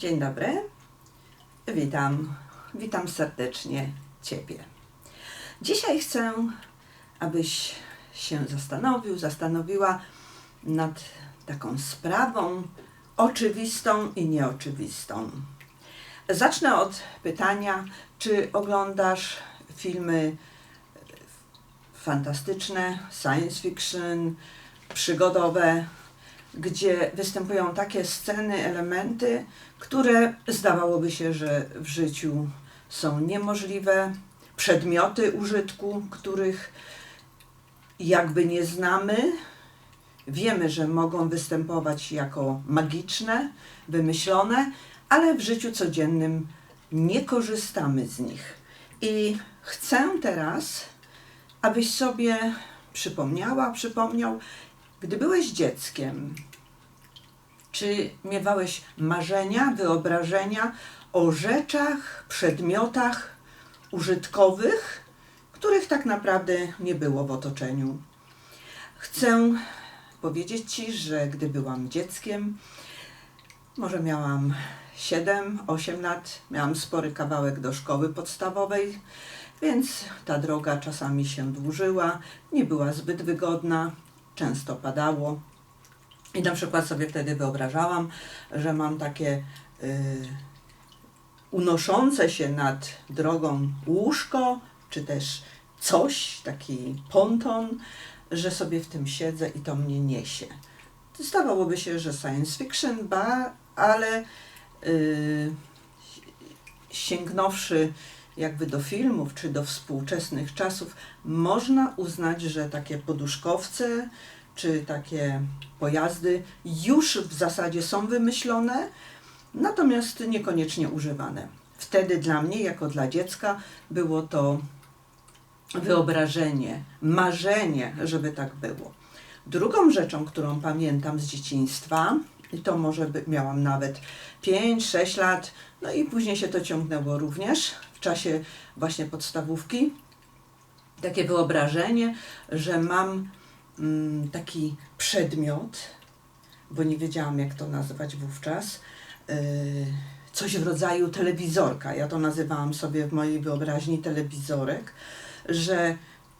Dzień dobry. Witam. Witam serdecznie Ciebie. Dzisiaj chcę, abyś się zastanowił, zastanowiła nad taką sprawą oczywistą i nieoczywistą. Zacznę od pytania, czy oglądasz filmy fantastyczne, science fiction, przygodowe, gdzie występują takie sceny, elementy, które zdawałoby się, że w życiu są niemożliwe, przedmioty użytku, których jakby nie znamy, wiemy, że mogą występować jako magiczne, wymyślone, ale w życiu codziennym nie korzystamy z nich. I chcę teraz, abyś sobie przypomniała, przypomniał, gdy byłeś dzieckiem, czy miewałeś marzenia, wyobrażenia o rzeczach, przedmiotach użytkowych, których tak naprawdę nie było w otoczeniu? Chcę powiedzieć Ci, że gdy byłam dzieckiem, może miałam 7-8 lat, miałam spory kawałek do szkoły podstawowej, więc ta droga czasami się dłużyła, nie była zbyt wygodna, często padało. I na przykład sobie wtedy wyobrażałam, że mam takie y, unoszące się nad drogą łóżko, czy też coś, taki ponton, że sobie w tym siedzę i to mnie niesie. Zdawałoby się, że science fiction, ba, ale y, sięgnąwszy jakby do filmów czy do współczesnych czasów, można uznać, że takie poduszkowce czy takie pojazdy już w zasadzie są wymyślone, natomiast niekoniecznie używane. Wtedy dla mnie, jako dla dziecka, było to wyobrażenie, marzenie, żeby tak było. Drugą rzeczą, którą pamiętam z dzieciństwa, i to może by, miałam nawet 5-6 lat, no i później się to ciągnęło również w czasie właśnie podstawówki. Takie wyobrażenie, że mam mm, taki przedmiot, bo nie wiedziałam jak to nazwać wówczas, yy, coś w rodzaju telewizorka. Ja to nazywałam sobie w mojej wyobraźni telewizorek, że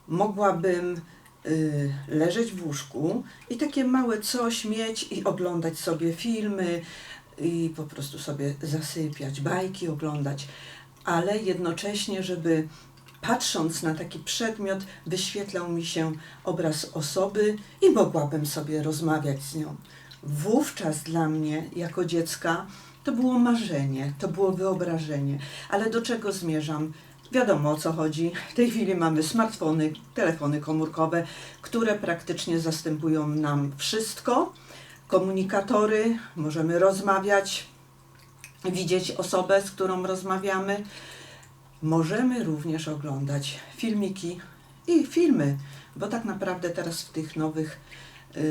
mogłabym y, leżeć w łóżku i takie małe coś mieć i oglądać sobie filmy i po prostu sobie zasypiać, bajki oglądać, ale jednocześnie, żeby patrząc na taki przedmiot, wyświetlał mi się obraz osoby i mogłabym sobie rozmawiać z nią. Wówczas dla mnie, jako dziecka, to było marzenie, to było wyobrażenie. Ale do czego zmierzam? Wiadomo o co chodzi. W tej chwili mamy smartfony, telefony komórkowe, które praktycznie zastępują nam wszystko. Komunikatory, możemy rozmawiać, widzieć osobę, z którą rozmawiamy. Możemy również oglądać filmiki i filmy, bo tak naprawdę teraz w tych nowych yy,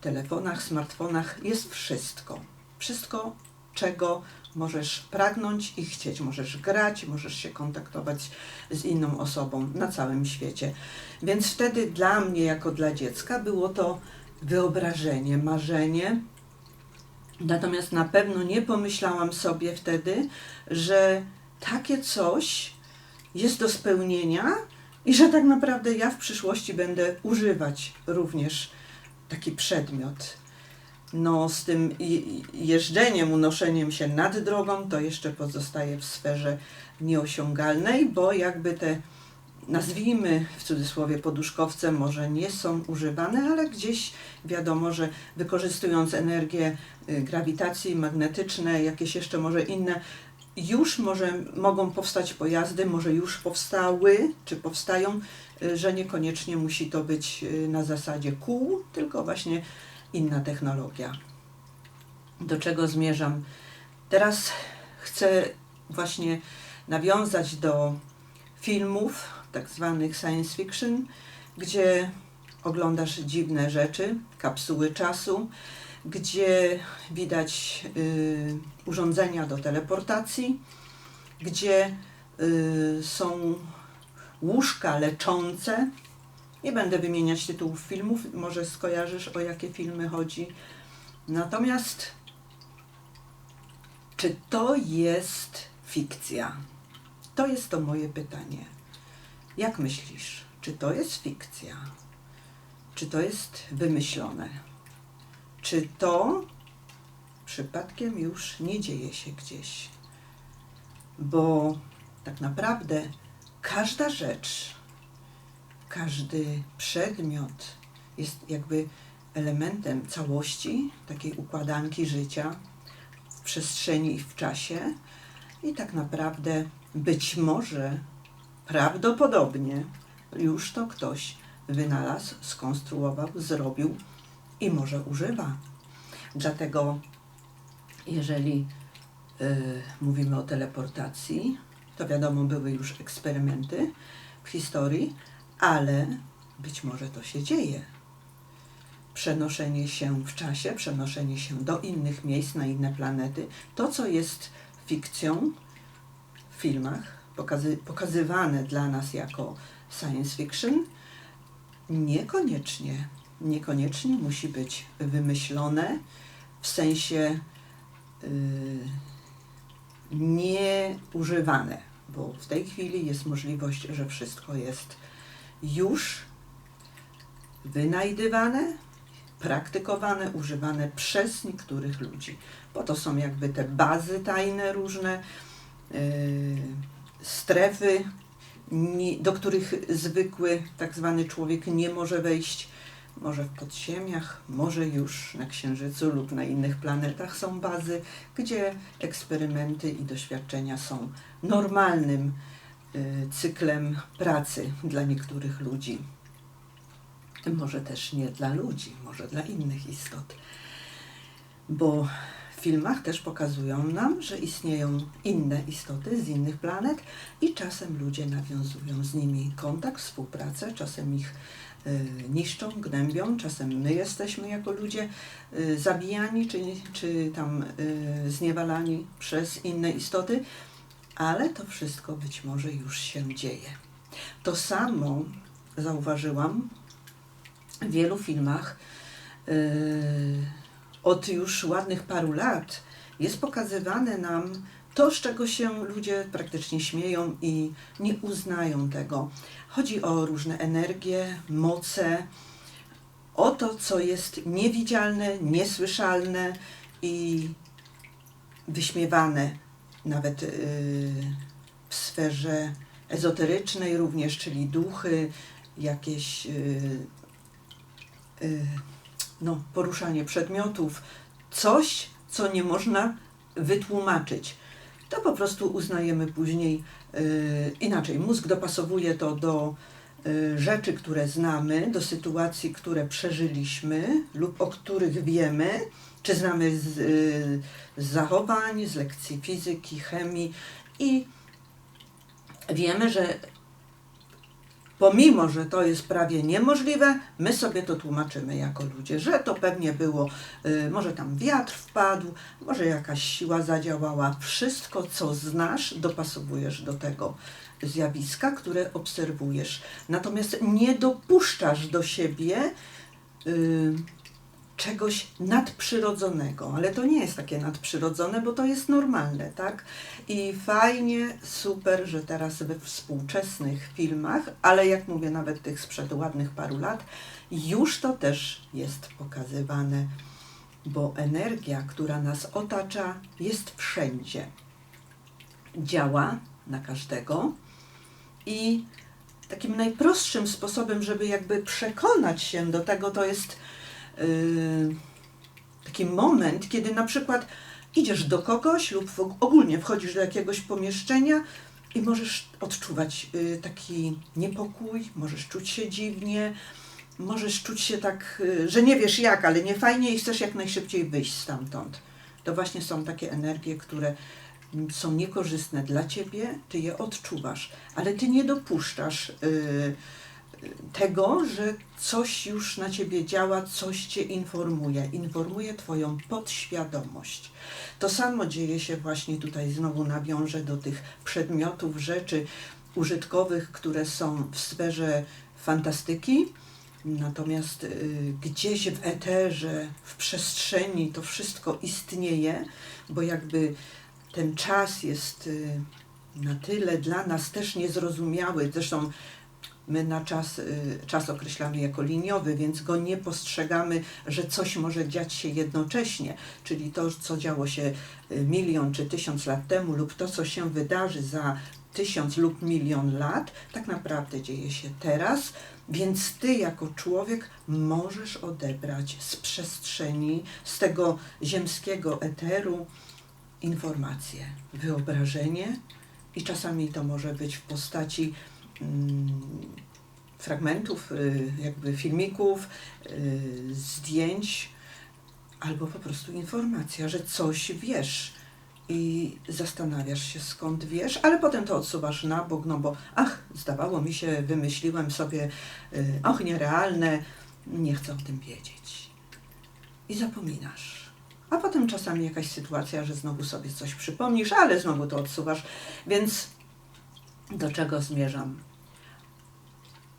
telefonach, smartfonach jest wszystko. Wszystko, czego możesz pragnąć i chcieć. Możesz grać, możesz się kontaktować z inną osobą na całym świecie. Więc wtedy dla mnie, jako dla dziecka, było to wyobrażenie, marzenie. Natomiast na pewno nie pomyślałam sobie wtedy, że takie coś jest do spełnienia i że tak naprawdę ja w przyszłości będę używać również taki przedmiot. No, z tym jeżdżeniem, unoszeniem się nad drogą, to jeszcze pozostaje w sferze nieosiągalnej, bo jakby te, nazwijmy w cudzysłowie, poduszkowce może nie są używane, ale gdzieś wiadomo, że wykorzystując energię y, grawitacji magnetyczne, jakieś jeszcze może inne, już może mogą powstać pojazdy, może już powstały, czy powstają, y, że niekoniecznie musi to być y, na zasadzie kół, tylko właśnie inna technologia. Do czego zmierzam? Teraz chcę właśnie nawiązać do filmów, tak zwanych science fiction, gdzie oglądasz dziwne rzeczy, kapsuły czasu, gdzie widać y, urządzenia do teleportacji, gdzie y, są łóżka leczące, nie będę wymieniać tytułów filmów, może skojarzysz o jakie filmy chodzi. Natomiast Czy to jest fikcja? To jest to moje pytanie. Jak myślisz, czy to jest fikcja? Czy to jest wymyślone? Czy to przypadkiem już nie dzieje się gdzieś? Bo tak naprawdę każda rzecz, każdy przedmiot jest jakby elementem całości, takiej układanki życia w przestrzeni i w czasie. I tak naprawdę być może, prawdopodobnie już to ktoś wynalazł, skonstruował, zrobił i może używa. Dlatego, jeżeli y, mówimy o teleportacji, to wiadomo, były już eksperymenty w historii, ale być może to się dzieje. Przenoszenie się w czasie, przenoszenie się do innych miejsc, na inne planety. To, co jest fikcją w filmach, pokazy, pokazywane dla nas jako science fiction, niekoniecznie, niekoniecznie musi być wymyślone w sensie yy, nieużywane, bo w tej chwili jest możliwość, że wszystko jest już wynajdywane, praktykowane, używane przez niektórych ludzi. Po to są jakby te bazy tajne różne, yy, strefy, do których zwykły tak zwany człowiek nie może wejść. Może w podziemiach, może już na Księżycu lub na innych planetach są bazy, gdzie eksperymenty i doświadczenia są normalnym y, cyklem pracy dla niektórych ludzi. Może też nie dla ludzi, może dla innych istot. Bo filmach też pokazują nam, że istnieją inne istoty z innych planet i czasem ludzie nawiązują z nimi kontakt, współpracę, czasem ich y, niszczą, gnębią, czasem my jesteśmy jako ludzie y, zabijani czy, czy tam y, zniewalani przez inne istoty, ale to wszystko być może już się dzieje. To samo zauważyłam w wielu filmach od już ładnych paru lat jest pokazywane nam to, z czego się ludzie praktycznie śmieją i nie uznają tego. Chodzi o różne energie, moce, o to, co jest niewidzialne, niesłyszalne i wyśmiewane nawet yy, w sferze ezoterycznej również, czyli duchy, jakieś yy, yy, no, poruszanie przedmiotów, coś, co nie można wytłumaczyć. To po prostu uznajemy później yy, inaczej. Mózg dopasowuje to do yy, rzeczy, które znamy, do sytuacji, które przeżyliśmy lub o których wiemy, czy znamy z, yy, z zachowań, z lekcji fizyki, chemii i wiemy, że pomimo, że to jest prawie niemożliwe, my sobie to tłumaczymy jako ludzie, że to pewnie było, y, może tam wiatr wpadł, może jakaś siła zadziałała. Wszystko, co znasz, dopasowujesz do tego zjawiska, które obserwujesz. Natomiast nie dopuszczasz do siebie y, czegoś nadprzyrodzonego, ale to nie jest takie nadprzyrodzone, bo to jest normalne, tak? I fajnie, super, że teraz we współczesnych filmach, ale jak mówię, nawet tych sprzed ładnych paru lat, już to też jest pokazywane, bo energia, która nas otacza, jest wszędzie. Działa na każdego i takim najprostszym sposobem, żeby jakby przekonać się do tego, to jest taki moment, kiedy na przykład idziesz do kogoś lub ogólnie wchodzisz do jakiegoś pomieszczenia i możesz odczuwać yy, taki niepokój, możesz czuć się dziwnie, możesz czuć się tak, yy, że nie wiesz jak, ale nie fajnie i chcesz jak najszybciej wyjść stamtąd. To właśnie są takie energie, które są niekorzystne dla ciebie, ty je odczuwasz, ale ty nie dopuszczasz yy, tego, że coś już na ciebie działa, coś cię informuje, informuje twoją podświadomość. To samo dzieje się właśnie tutaj, znowu nawiążę do tych przedmiotów, rzeczy użytkowych, które są w sferze fantastyki, natomiast y, gdzieś w eterze, w przestrzeni to wszystko istnieje, bo jakby ten czas jest y, na tyle dla nas też niezrozumiały. Zresztą my na czas, y, czas określamy jako liniowy, więc go nie postrzegamy, że coś może dziać się jednocześnie. Czyli to, co działo się y, milion czy tysiąc lat temu, lub to, co się wydarzy za tysiąc lub milion lat, tak naprawdę dzieje się teraz. Więc ty, jako człowiek, możesz odebrać z przestrzeni, z tego ziemskiego eteru informacje, wyobrażenie, i czasami to może być w postaci fragmentów, y, jakby filmików, y, zdjęć, albo po prostu informacja, że coś wiesz i zastanawiasz się skąd wiesz, ale potem to odsuwasz na bok, no bo ach, zdawało mi się, wymyśliłem sobie, y, och, nierealne, nie chcę o tym wiedzieć. I zapominasz. A potem czasami jakaś sytuacja, że znowu sobie coś przypomnisz, ale znowu to odsuwasz. Więc do czego zmierzam?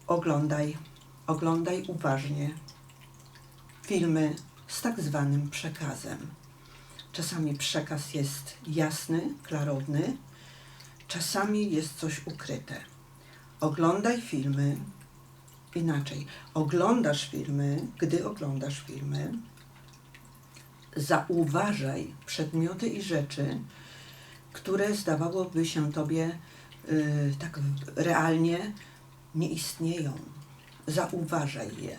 Oglądaj, oglądaj uważnie filmy z tak zwanym przekazem. Czasami przekaz jest jasny, klarowny, czasami jest coś ukryte. Oglądaj filmy inaczej. Oglądasz filmy, gdy oglądasz filmy, zauważaj przedmioty i rzeczy, które zdawałoby się tobie y, tak realnie nie istnieją. Zauważaj je.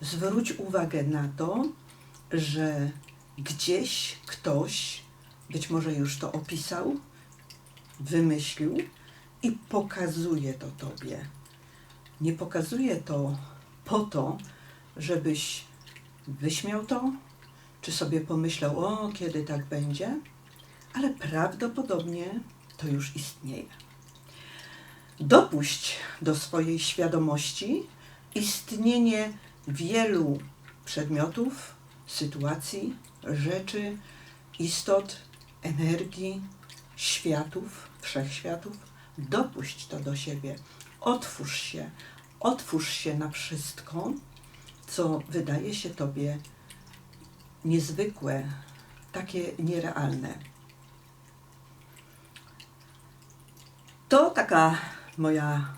Zwróć uwagę na to, że gdzieś ktoś, być może już to opisał, wymyślił i pokazuje to tobie. Nie pokazuje to po to, żebyś wyśmiał to, czy sobie pomyślał, o, kiedy tak będzie, ale prawdopodobnie to już istnieje. Dopuść do swojej świadomości istnienie wielu przedmiotów, sytuacji, rzeczy, istot, energii, światów, wszechświatów. Dopuść to do siebie. Otwórz się. Otwórz się na wszystko, co wydaje się Tobie niezwykłe, takie nierealne. To taka moja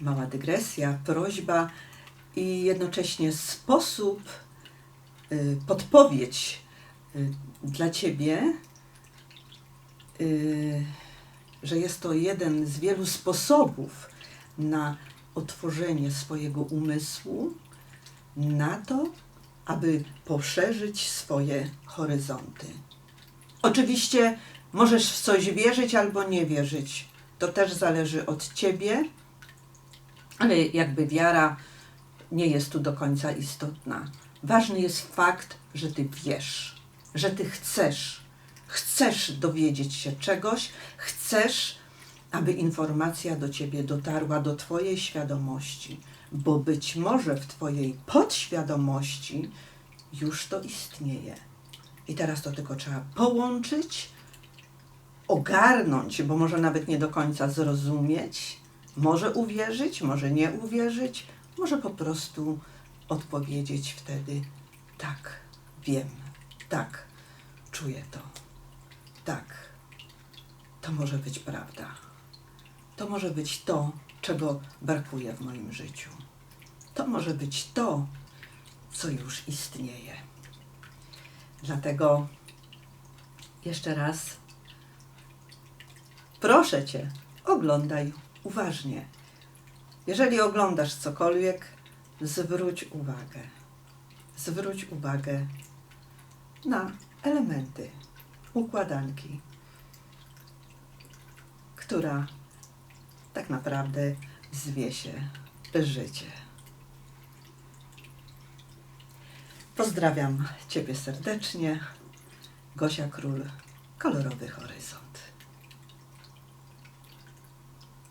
mała dygresja, prośba i jednocześnie sposób, y, podpowiedź y, dla Ciebie, y, że jest to jeden z wielu sposobów na otworzenie swojego umysłu, na to, aby poszerzyć swoje horyzonty. Oczywiście możesz w coś wierzyć albo nie wierzyć. To też zależy od ciebie, ale jakby wiara nie jest tu do końca istotna. Ważny jest fakt, że ty wiesz, że ty chcesz. Chcesz dowiedzieć się czegoś, chcesz, aby informacja do ciebie dotarła do twojej świadomości, bo być może w twojej podświadomości już to istnieje. I teraz to tylko trzeba połączyć, ogarnąć, bo może nawet nie do końca zrozumieć, może uwierzyć, może nie uwierzyć, może po prostu odpowiedzieć wtedy tak, wiem, tak, czuję to, tak, to może być prawda. To może być to, czego brakuje w moim życiu. To może być to, co już istnieje. Dlatego jeszcze raz proszę Cię, oglądaj uważnie. Jeżeli oglądasz cokolwiek, zwróć uwagę. Zwróć uwagę na elementy układanki, która tak naprawdę zwie się życie. Pozdrawiam Ciebie serdecznie. Gosia Król, kolorowy horyzont.